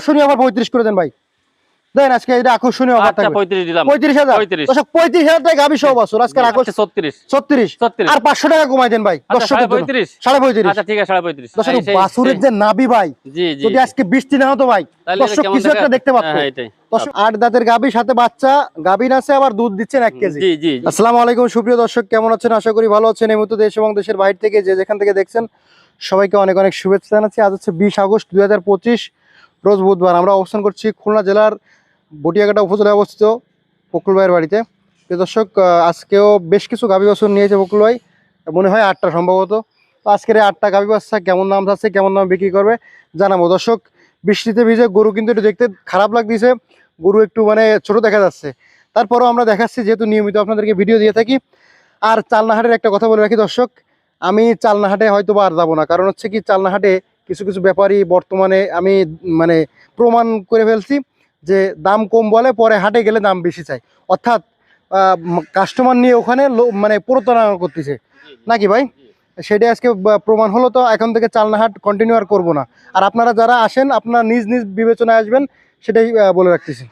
আকর্ষণীয় অফার পঁয়ত্রিশ করে দেন ভাই। দেন আজকে এটা আকর্ষণীয় অফার আচ্ছা থাকবে। পঁয়ত্রিশ দিলাম। পঁয়ত্রিশ হাজার। পঁয়ত্রিশ। দর্শক পঁয়ত্রিশ হাজার টাকা গাবি সহ বছর আজকে আকর্ষণ আচ্ছা ছত্রিশ। ছত্রিশ। ছত্রিশ। আর পাঁচশো টাকা কমাই দেন ভাই। আচ্ছা সাড়ে পঁয়ত্রিশ? আচ্ছা ঠিক আছে দর্শক বাসুরের যে নাবি ভাই জি জি যদি আজকে বৃষ্টি না হতো ভাই দর্শক কিছু একটা দেখতে পাচ্ছ হ্যাঁ, এটাই। আট দাঁতের গাবির সাথে বাচ্চা গাবিন আছে আবার দুধ দিচ্ছেন এক কেজি। আসসালামু আলাইকুম সুপ্রিয় দর্শক কেমন আছেন? আশা করি ভালো আছেন। এই মুহূর্তে দেশ এবং দেশের বাইরে থেকে যে যেখান থেকে দেখছেন সবাইকে অনেক অনেক শুভেচ্ছা জানাচ্ছি। আজ হচ্ছে বিশ আগস্ট দুই হাজার পঁচিশ। রোজ বুধবার আমরা অবস্থান করছি খুলনা জেলার বটিয়াঘাটা উপজেলায় অবস্থিত বকুল ভাইয়ের বাড়িতে। দর্শক আজকেও বেশ কিছু গাভী বছর নিয়েছে বকুল ভাই। মনে হয় আটটা সম্ভবত। তো আজকের এই আটটা গাভী বাচ্চা কেমন দাম যাচ্ছে কেমন দাম বিক্রি করবে জানাব। দর্শক, বৃষ্টিতে ভিজে গরু কিন্তু একটু দেখতে খারাপ লাগতেছে। গরু একটু মানে ছোট দেখা যাচ্ছে। তারপরও আমরা দেখাচ্ছি, যেহেতু নিয়মিত আপনাদেরকে ভিডিও দিয়ে থাকি। আর চালনাহাটের একটা কথা বলে রাখি দর্শক, আমি চালনাহাটে হয়তো বা আর যাব না। কারণ হচ্ছে কি, চালনাহাটে কিছু কিছু ব্যাপারই বর্তমানে আমি মানে প্রমাণ করে ফেলছি যে দাম কম বলে পরে হাটে গেলে দাম বেশি চাই। অর্থাৎ কাস্টমার নিয়ে ওখানে মানে প্রতারণা করতেছে। নাকি ভাই? সেটাই আজকে প্রমাণ হলো তো এখন থেকে চালনাহাট কন্টিনিউ আর করব না। আর আপনারা যারা আসেন, আপনারা নিজ নিজ বিবেচনায় আসবেন সেটাই বলে রাখতেছি।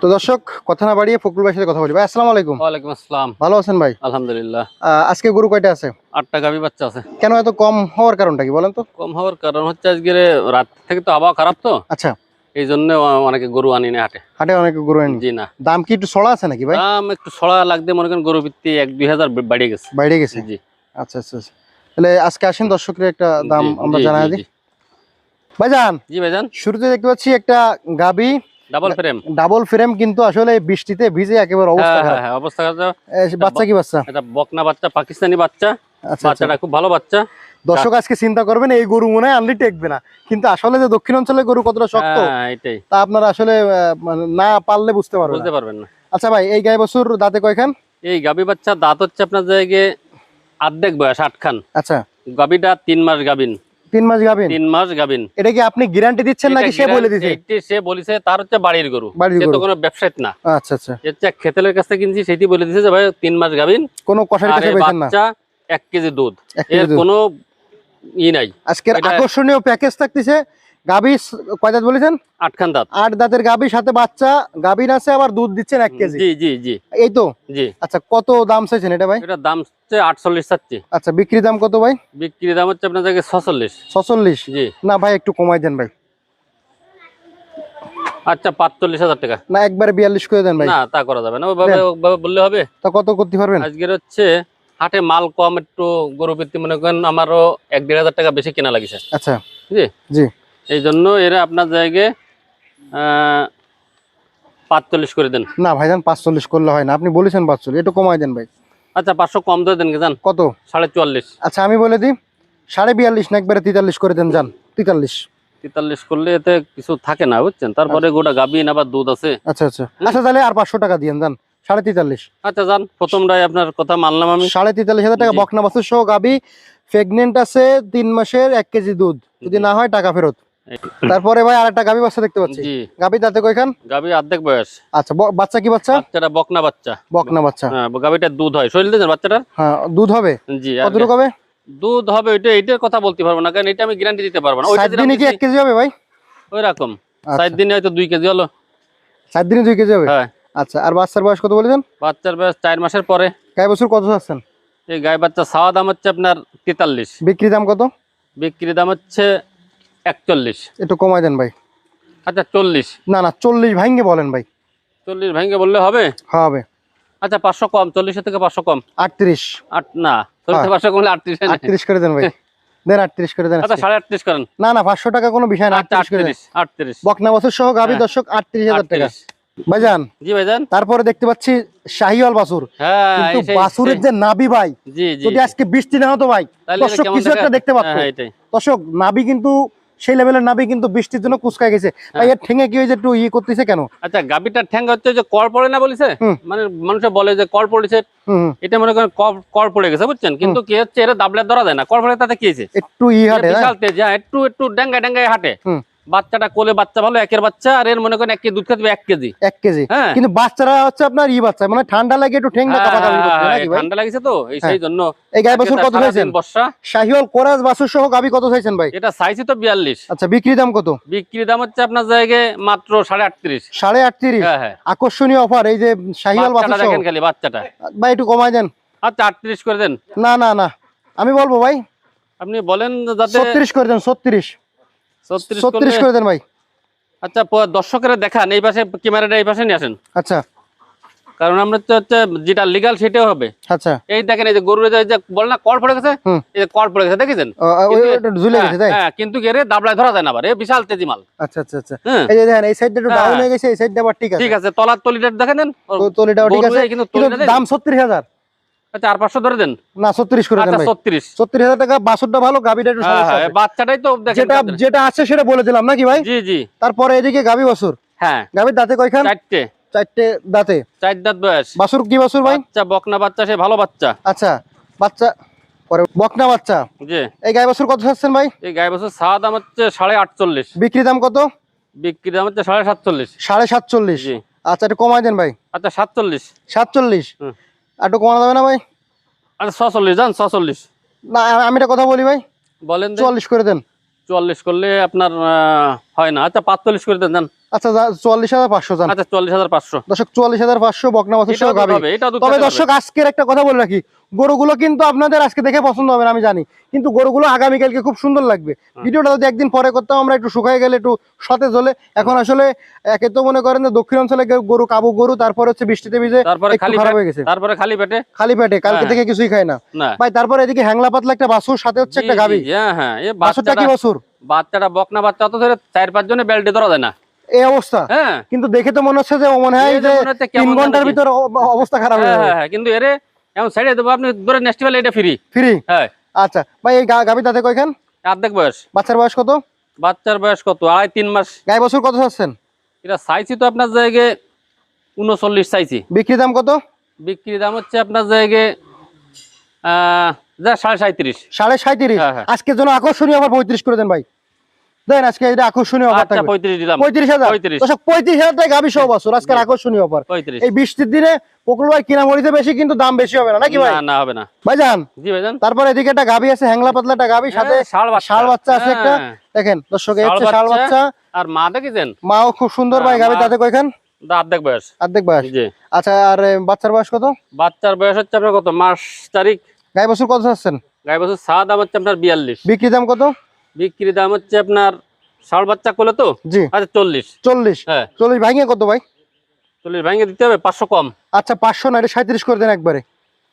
তো দর্শক কথা না বাড়িয়ে ফকরুল ভাইয়ের সাথে কথা বলি। ভাই আসসালামু আলাইকুম। ওয়ালাইকুম আসসালাম। ভালো আছেন ভাই? আলহামদুলিল্লাহ। আজকে গরু কয়টা আছে? আটটা গাভী বাচ্চা আছে। কেন এত কম হওয়ার কারণটা কি বলেন তো। কম হওয়ার কারণ হচ্ছে আজকে রাত থেকে তো আবহাওয়া খারাপ তো। আচ্ছা। এই জন্য অনেকে গরু আনি না হাটে। হাটে অনেকে গরু আনি জি না। দাম কি একটু সড়া আছে নাকি ভাই? দাম একটু সড়া লাগতে মনে করেন গরু ভিত্তি এক দুই হাজার বাড়িয়ে গেছে। বাইরে গেছে? জি। আচ্ছা আচ্ছা আচ্ছা। তাহলে আজকে আসেন দর্শকের একটা দাম আমরা জানাই দিই। ভাইজান জি ভাইজান। শুরুতে দেখতে পাচ্ছি একটা গাবি। ডাবল ফ্রেম ডাবল ফ্রেম কিন্তু আসলে বৃষ্টিতে ভিজে একেবারে অবস্থা হ্যাঁ হ্যাঁ হ্যাঁ অবস্থা। বাচ্চা কি বাচ্চা? এটা বকনা বাচ্চা পাকিস্তানি বাচ্চা। আচ্ছা আচ্ছা। বাচ্চাটা খুব ভালো বাচ্চা। দর্শক আজকে চিন্তা করবেন এই গরু মনে হয় আনলি টেকবে না। কিন্তু আসলে যে দক্ষিণ অঞ্চলের গরু কতটা শক্ত হ্যাঁ এটাই। তা আপনারা আসলে মানে না পারলে বুঝতে পারবেন বুঝতে পারবেন না। আচ্ছা ভাই এই গায়ে বছর দাঁতে কয়খান? এই গাবি বাচ্চা দাঁত হচ্ছে আপনার জায়গায় আর্ধেক বয়স আটখান। আচ্ছা। গাবিটা তিন মাস গাবিন। তিন মাস গাবেন তিন মাস গাবিন এটা কি আপনি গ্যারান্টি দিচ্ছেন নাকি সে বলে দিছে? সে বলেছে তার হচ্ছে বাড়ির গরু। সে তো কোনো ব্যবসায়ী না। আচ্ছা আচ্ছা। হচ্ছে খেতেলের কাছ থেকে কিনছি সেটি বলে দিছে যে ভাই তিন মাস গাবিন কোনো কষার কাছে বেচেন না। বাচ্চা এক কেজি দুধ। এর কোনো ই নাই। আজকের আকর্ষণীয় প্যাকেজ থাকতেছে। গাবি কয় দাঁত বলেছেন? আটখান দাঁত। আট দাঁতের গাবির সাথে বাচ্চা গাবিন আছে আবার দুধ দিচ্ছেন এক কেজি। জি জি জি। এই তো? জি। আচ্ছা কত দাম চাইছেন এটা ভাই? এটার দাম হচ্ছে আটচল্লিশ চাচ্ছি। আচ্ছা বিক্রি দাম কত ভাই? বিক্রি দাম হচ্ছে আপনার জায়গায় ছচল্লিশ। ছচল্লিশ? জি। না ভাই একটু কমাই দেন ভাই। আচ্ছা পাঁচচল্লিশ হাজার টাকা। না একবারে বিয়াল্লিশ করে দেন ভাই। না তা করা যাবে না। ওইভাবে বললে হবে। তা কত করতে পারবেন? আজকের হচ্ছে হাটে মাল কম একটু গরু মনে করেন আমারও এক দেড় হাজার টাকা বেশি কেনা লাগিছে। আচ্ছা। জি। জি। এই জন্য এরা আপনার জায়গায় পাঁচচল্লিশ করে দেন। না ভাইজান পাঁচচল্লিশ করলে হয় না। আপনি বলেছেন পাঁচচল্লিশ একটু কমাই দেন ভাই। আচ্ছা পাঁচশো কম ধরে দেন যান কত? সাড়ে চুয়াল্লিশ। আচ্ছা আমি বলে দিই সাড়ে বিয়াল্লিশ না একবারে তেতাল্লিশ করে দেন যান তেতাল্লিশ। তেতাল্লিশ করলে এতে কিছু থাকে না বুঝছেন? তারপরে গোটা গাবিন আবার দুধ আছে। আচ্ছা আচ্ছা। আচ্ছা তাহলে আর পাঁচশো টাকা দিয়েন যান সাড়ে তেতাল্লিশ। আচ্ছা যান প্রথমটাই আপনার কথা মানলাম আমি। সাড়ে তেতাল্লিশ হাজার টাকা। বকনা বাছুর সহ গাবি প্রেগনেন্ট আছে তিন মাসের এক কেজি দুধ। যদি না হয় টাকা ফেরত। তারপরে ভাই আর একটা গাবি বাচ্চা দেখতে পাচ্ছি। গাবি তাতে কয়খান? গাবি অর্ধেক বয়স। আচ্ছা বাচ্চা কি বাচ্চা? বাচ্চাটা বকনা বাচ্চা। বকনা বাচ্চা। হ্যাঁ গাবিটার দুধ হয়। শরীর দিয়েছেন বাচ্চাটার? হ্যাঁ দুধ হবে? জি কতটুকু হবে? দুধ হবে ওইটা এইটার কথা বলতে পারব না কারণ এটা আমি গ্যারান্টি দিতে পারব না। ওইটা যেরকম দিনে কি এক দিছি, কেজি হবে ভাই? ওই রকম আচ্ছা। সাত দিনে হয়তো দুই কেজি হলো। সাত দিনে দুই কেজি হবে? হ্যাঁ। আচ্ছা আর বাচ্চার বয়স কত বলেছেন বাচ্চার বয়স চার মাসের পরে। গায়ে বছর কত চাচ্ছেন? এই গায়ে বাচ্চা ছাওয়া দাম হচ্ছে আপনার তেতাল্লিশ। বিক্রি দাম কত? বিক্রি দাম হচ্ছে একচল্লিশ। একটু কমাই দেন ভাই। আচ্ছা চল্লিশ। না না চল্লিশ ভাঙ্গে বলেন ভাই। চল্লিশ ভেঙে বললে হবে? হবে। আচ্ছা পাঁচশো কম চল্লিশের থেকে পাঁচশো কম। আটত্রিশ। আট না চল্লিশ। পাঁচশো কমলে আটত্রিশ আটত্রিশ করে দেন ভাই। দেন আটত্রিশ করে দেন আচ্ছা সাড়ে আটত্রিশ করেন। না না পাঁচশো টাকা কোনো বিষয় না আচ্ছা আটত্রিশ করে আটত্রিশ আটত্রিশ। বকনা বছর সহ গাভি হ্যাঁ। দর্শক আটত্রিশ হাজার টাকা। ভাইজান জি ভাইজান। তারপরে দেখতে পাচ্ছি শাহিওয়াল বাসুর হ্যাঁ কিন্তু বাসুরের যে নাবি ভাই যদি আজকে বৃষ্টি না হতো ভাই দর্শক কিছু একটা দেখতে পাচ্ছ। হ্যাঁ, দর্শক নাবি কিন্তু সেই লেভেলের নাবি কিন্তু বৃষ্টির জন্য কুচকা গেছে। ভাই এর ঠেঙে কি হয়েছে একটু ইয়ে করতেছে কেন? আচ্ছা গাবিটা ঠ্যাঙ্গা হচ্ছে যে কর পড়ে না বলেছে? মানে মানুষে বলে যে কর পড়েছে। এটা মনে করেন কর- কর পড়ে গেছে বুঝছেন? কিন্তু কি হচ্ছে এটা দাবলে ধরা যায় না। কর পড়ে তাতে কি হয়েছে? একটু ই হাটে বিশাল তেজ হ্যাঁ, একটু একটু ডেঙ্গায় ডেঙ্গায় হাঁটে। বাচ্চাটা কোলে বাচ্চা ভালো একের বাচ্চা আর এর মনে করেন এক কেজি দুধ খাবে এক কেজি। এক কেজি। হ্যাঁ। কিন্তু বাচ্চারা হচ্ছে আপনার ই বাচ্চা মানে ঠান্ডা লাগে একটু ঠেঙ্গা হ্যাঁ, কাপাকাপি হ্যাঁ, হ্যাঁ, নাকি ভাই? ঠান্ডা লাগছে তো এই। সেই জন্য এই গায়ে বছর কত চাইছেন? বর্ষা। শাহিওয়াল কোরাস বাছুর সহ গাবি কত চাইছেন ভাই? এটা চাইছি তো বিয়াল্লিশ। আচ্ছা বিক্রি দাম কত? বিক্রি দাম হচ্ছে আপনার জায়গায় মাত্র সাড়ে আটত্রিশ। সাড়ে আটত্রিশ? হ্যাঁ হ্যাঁ। আকর্ষণীয় অফার এই যে শাহিওয়াল বাছুর সহ। দেখেন খালি বাচ্চাটা। ভাই একটু কমাই দেন। আচ্ছা আটত্রিশ করে দেন। না না না। আমি বলব ভাই। আপনি বলেন যাতে ছত্রিশ করে দেন ছত্রিশ। ছত্রিশ করে দেন ভাই। আচ্ছা দর্শকেরা দেখান এই পাশে ক্যামেরাটা এই পাশে নিয়ে আসেন। আচ্ছা। কারণ আমরা হচ্ছে যেটা লিগাল সেটাও হবে। আচ্ছা। এই দেখেন এই যে গরুর যে বল না কর পড়ে গেছে? এই যে পড়ে গেছে দেখেছেন? হ্যাঁ, হ্যাঁ কিন্তু এর দাবলায় ধরা যায় না আবার বিশাল তেজি মাল। আচ্ছা আচ্ছা আচ্ছা। হ্যাঁ। এই দেখেন এই সাইডটা একটু হ্যাঁ। ডাউন হয়ে গেছে এই সাইডটা আবার ঠিক আছে ঠিক আছে। তলার তলিটা দেখেন তলিটা ঠিক আছে। কিন্তু দাম 36000 আচ্ছা বাচ্চা পরে বকনা বাচ্চা। এই কত ভাই? দাম হচ্ছে সাড়ে আটচল্লিশ। দাম কত? বিক্রি দাম হচ্ছে সাড়ে সাতচল্লিশ। সাড়ে সাতচল্লিশ। আচ্ছা এটা দেন ভাই। আচ্ছা সাতচল্লিশ। সাতচল্লিশ। একটু কমানো যাবে না ভাই? আচ্ছা ছচল্লিশ যান ছচল্লিশ। না আমি একটা কথা বলি ভাই। বলেন চুয়াল্লিশ করে দেন। চুয়াল্লিশ করলে আপনার হয় না। আচ্ছা পাঁচচল্লিশ করে দেন যান আচ্ছা যা- চুয়াল্লিশ হাজার পাঁচশো জান। আচ্ছা চল্লিশ হাজার পাঁচশো। দর্শক চুয়াল্লিশ হাজার পাঁচশো বকনা বাছুর সহ গাবি। হবে, এটাও দুধ তবে দর্শক আজকের একটা কথা বলে রাখি। গরুগুলো কিন্তু আপনাদের আজকে দেখে পছন্দ হবে না আমি জানি। কিন্তু গরুগুলো আগামীকালকে খুব সুন্দর লাগবে। ভিডিওটা যদি একদিন পরে করতাম আমরা একটু শুকাই গেলে একটু সতেজ হলে। এখন আসলে একে তো মনে করেন যে দক্ষিণ অঞ্চলে গরু কাবু গরু তারপরে হচ্ছে বৃষ্টিতে ভিজে তারপরে খালি খারাপ হয়ে গেছে। তারপরে খালি পেটে? খালি পেটে কালকে হ্যাঁ। থেকে কিছুই খায় না। ভাই তারপরে এদিকে হ্যাংলা পাতলা একটা বাছুর সাথে হচ্ছে একটা গাবি। হ্যাঁ হ্যাঁ বাছুরটা বাচ্চাটা কি বাছুর? বাচ্চাটা বকনা বাচ্চা তো ধরে চার পাঁচ জনে বেল্টে ধরা যায় না। এই অবস্থা। হ্যাঁ। কিন্তু দেখে তো মনে হচ্ছে যে মনে হয় যে তিন ঘণ্টার ভিতর অবস্থা খারাপ হয়ে হ্যাঁ যাবে। হ্যাঁ কিন্তু এরে এমন সাইডে দেবো আপনি ধরে নেস্টিভেল এটা ফ্রি ফ্রি হ্যাঁ। আচ্ছা ভাই এই গা- গাবি তাতে কয়খান? অর্ধেক বয়স। বাচ্চার বয়স কত? বাচ্চার বয়স কত? আড়াই তিন মাস। গাই বছর কত চাচ্ছেন? এটা চাইছি তো আপনার জায়গায় উনচল্লিশ চাইছি বিক্রি দাম কত? বিক্রি দাম হচ্ছে আপনার জায়গায় যা সাড়ে সাঁত্রিশ সাড়ে সাঁত্রিশ। আজকের জন্য আকর্ষণীয় আবার পঁয়ত্রিশ করে দেন ভাই। দেন আজকে এটা আকর্ষণীয় অফার আচ্ছা থাকবে। দিলাম। টাকা গাবি সহ বছর আকর্ষণীয় অফার এই দিনে পকুল ভাই কিনা মরিতে বেশি কিন্তু দাম বেশি হবে না নাকি ভাই? না না হবে না। ভাই জি ভাইজান। তারপর এদিকে একটা গাবি আছে হ্যাংলা পাতলা একটা গাবি সাথে বাচ্চা। আছে একটা। দেখেন দর্শক এই হচ্ছে ষাঁড় বাচ্চা। বাচ্চা। আর মা দেখেছেন? মাও খুব সুন্দর ভাই হ্যাঁ, গাবি মা- তাতে কয়খান? অর্ধেক বয়স। অর্ধেক বয়স। জি। আচ্ছা আর বাচ্চার বয়স কত? বাচ্চার বয়স হচ্ছে আপনার কত? মাস তারিখ? গাই বছর কত চাচ্ছেন? গাই বছর হচ্ছে আপনার বিক্রি দাম কত? বিক্রি দাম হচ্ছে আপনার ষাঁড় বাচ্চা করলে তো? জি। আচ্ছা চল্লিশ। চল্লিশ। হ্যাঁ। চল্লিশ ভাঙিয়ে কত ভাই? চল্লিশ ভেঙে দিতে হবে পাঁচশো কম। আচ্ছা পাঁচশো না এটা সাঁত্রিশ করে দেন একবারে।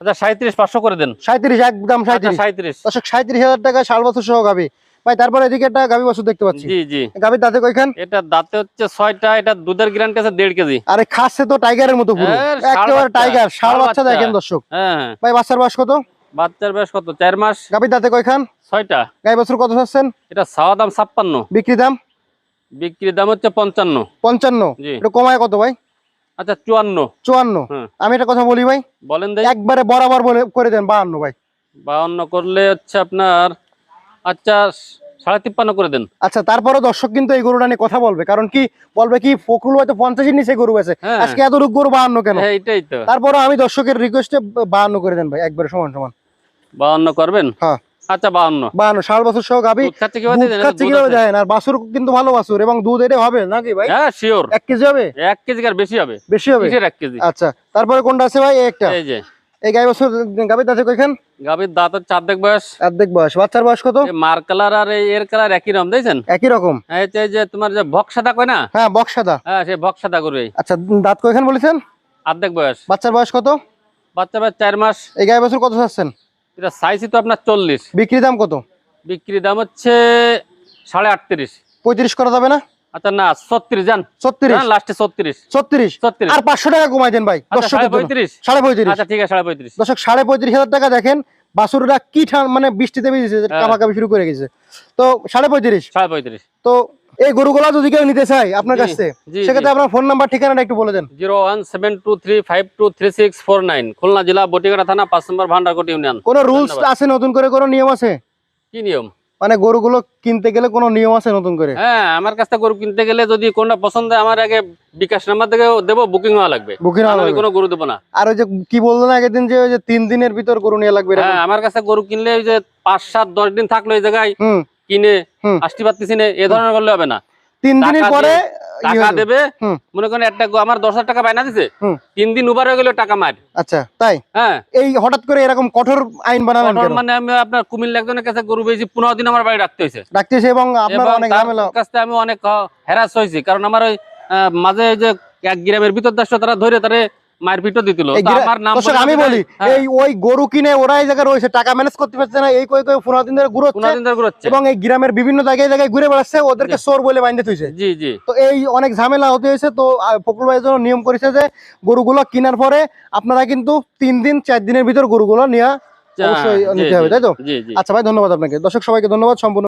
আচ্ছা সাঁত্রিশ পাঁচশো করে দেন। সাঁত্রিশ একদম আচ্ছা সাঁত্রিশ। সাঁত্রিশ। দর্শক সাঁত্রিশ হাজার টাকা ষাট বছর সহ গাবি। ভাই তারপরে এদিকে একটা গাবি বছর দেখতে পাচ্ছি। জি জি। গাবির দাঁতে কয়খান? এটা দাঁতে হচ্ছে ছয়টা এটা দুধের গ্রান্ট আছে দেড় কেজি। আরে খাচ্ছে তো টাইগারের মতো পুরো। হ্যাঁ, একেবারে টাইগার বাচ্চা। দেখেন দর্শক। হ্যাঁ হ্যাঁ। ভাই বাচ্চার বয়স কত? বাচ্চার বয়স কত? চার মাস? গাবির দাঁতে কয়খান? ছয়টা। গাই বছর কত চাচ্ছেন? এটা ছাওয়া দাম ছাপ্পান্ন। বিক্রি দাম? বিক্রির দাম হচ্ছে পঞ্চান্ন। পঞ্চান্ন। এটা কমায় কত ভাই? আচ্ছা চুয়ান্ন। চুয়ান্ন। আমি একটা কথা বলি ভাই। বলেন একবারে বরাবর বলে করে দেন বাহান্ন ভাই। বাউন্ন করলে হচ্ছে আপনার আচ্ছা সাড়ে তিপ্পান্ন করে দেন। আচ্ছা তারপরে দর্শক কিন্তু এই গরুটা নিয়ে কথা বলবে। কারণ কি বলবে কি ফকরুল হয়তো পঞ্চাশের নিচে গরু আছে হ্যাঁ। আজকে এত রূপ গরু বাহান্ন কেন? হ্যাঁ, এইটাই তো। তারপরে আমি দর্শকের রিকোয়েস্টে বাহান্ন করে দেন ভাই একবারে সমান সমান। বাউন্ন করবেন? হ্যাঁ। আচ্ছা বাউন্ন। বাহান্ন ষাট বছর সহ আর বাছুর কিন্তু ভালো বাছুর এবং দুধ এটা হবে নাকি ভাই? হ্যাঁ শিওর এক কেজি হবে? এক কেজি আর বেশি হবে? বেশি হবে? এক কেজি? আচ্ছা তারপরে কোনটা আছে ভাই? একটা। এই যে। এই গাই বছর গাবির আছে কইখান গাভীর দাঁত হচ্ছে অর্ধেক বয়স। অর্ধেক বয়স। বাচ্চার বয়স কত? এই মার কালার আর এই এর কালার একই রকম দেখছেন? একই রকম। এই যে- এই যে তোমার যে ভক সাদা কয় না? হ্যাঁ বক্স সাদা। হ্যাঁ সে ভক সাদা করবে আচ্ছা দাঁত কয়খান বলেছেন? অর্ধেক বয়স। বাচ্চার বয়স কত? বাচ্চা বাচ্চা চার মাস। এই গাই বছর কত চাচ্ছেন? এটা সাইজই তো আপনার চল্লিশ। বিক্রি দাম কত? বিক্রি দাম হচ্ছে সাড়ে আটত্রিশ। পঁয়ত্রিশ করা যাবে না? আচ্ছা না ছত্রিশ যান ছত্রিশ? লাস্টে ছত্রিশ। ছত্রিশ? ছত্রিশ। আর পাঁচশো টাকা কমাই দেন ভাই। আচ্ছা সাড়ে পঁয়ত্রিশ? সাড়ে পঁয়ত্রিশ। আচ্ছা ঠিক আছে সাড়ে পঁয়ত্রিশ। দর্শক সাড়ে পঁয়ত্রিশ হাজার টাকা দেখেন বাসুররা কি ঠান মানে বৃষ্টিতে ভিজেছে হ্যাঁ। কামাকামি শুরু করে গেছে। তো সাড়ে পঁয়ত্রিশ? সাড়ে পঁয়ত্রিশ। তো এই গরুগুলা যদি কেউ নিতে চাই আপনার কাছে সেক্ষেত্রে আপনার ফোন নাম্বার ঠিকানাটা একটু বলে দেন। Zero one seven two three five two three six four nine Khulna জেলা বটিগাড়া থানা পাঁচ নম্বর ভান্ডারকোট ইউনিয়ন। কোনো রুলস আছে নতুন করে কোনো নিয়ম আছে? কি নিয়ম? মানে গরুগুলো কিনতে গেলে কোনো নিয়ম আছে নতুন করে? হ্যাঁ আমার কাছ থেকে গরু কিনতে গেলে যদি কোনটা পছন্দ আমার আগে বিকাশ নাম্বার থেকে দেবো বুকিং হওয়া লাগবে। বুকিং আমি কোনো গরু দেবো না। আর ওই যে কি বললেন আগের দিন যে ওই যে তিন দিনের ভিতর গরু নিয়ে লাগবে হ্যাঁ আমার কাছে গরু কিনলে ওই যে পাঁচ সাত দশ দিন থাকল এই জায়গায়। কিনে। আসতে পারতেছি না এ ধরনের করলে হবে না। তিন দিনের পরে টাকা দেবে মনে করেন একটা আমার দশ হাজার টাকা বায়না দিছে তিন দিন উবার হয়ে গেলে টাকা মার। আচ্ছা তাই? হ্যাঁ। এই হঠাৎ করে এরকম কঠোর আইন কঠোর মানে আমি আপনার কুমিল্লা একজনের কাছে গরু পেয়েছি পনেরো দিন আমার বাড়ি রাখতে হয়েছে। ডাকতেছে এবং আপনারা অনেক ঝামেলা। কাছ আমি অনেক হ্যারাস হয়েছি কারণ আমার ওই মাঝে যে এক গ্রামের ভিতর দাস তারা ধরে তারে দিছিল। আমার নাম আমি বলি হ্যাঁ, এই ওই গরু কিনে ওরা এই জায়গায় রয়েছে টাকা ম্যানেজ করতে পারছে না এই কই কই পনেরো দিন ধরে ঘুরে পনেরো দিন ধরে ঘুরোচ্ছে। এবং এই গ্রামের বিভিন্ন জায়গায় জায়গায় ঘুরে বেড়াচ্ছে ওদেরকে চোর বলে বাইন্ধে থইছে। জি জি। তো এই অনেক ঝামেলা হতে হয়েছে তো আহ, ফখরুল ভাইয়ের জন্য নিয়ম করেছে যে গরুগুলো কেনার পরে আপনারা কিন্তু তিন দিন চার দিনের ভিতর গরুগুলো নেওয়া অবশ্যই নিতে হবে, তাই তো? আচ্ছা ভাই ধন্যবাদ আপনাকে। দর্শক সবাইকে ধন্যবাদ সম্পূর্ণ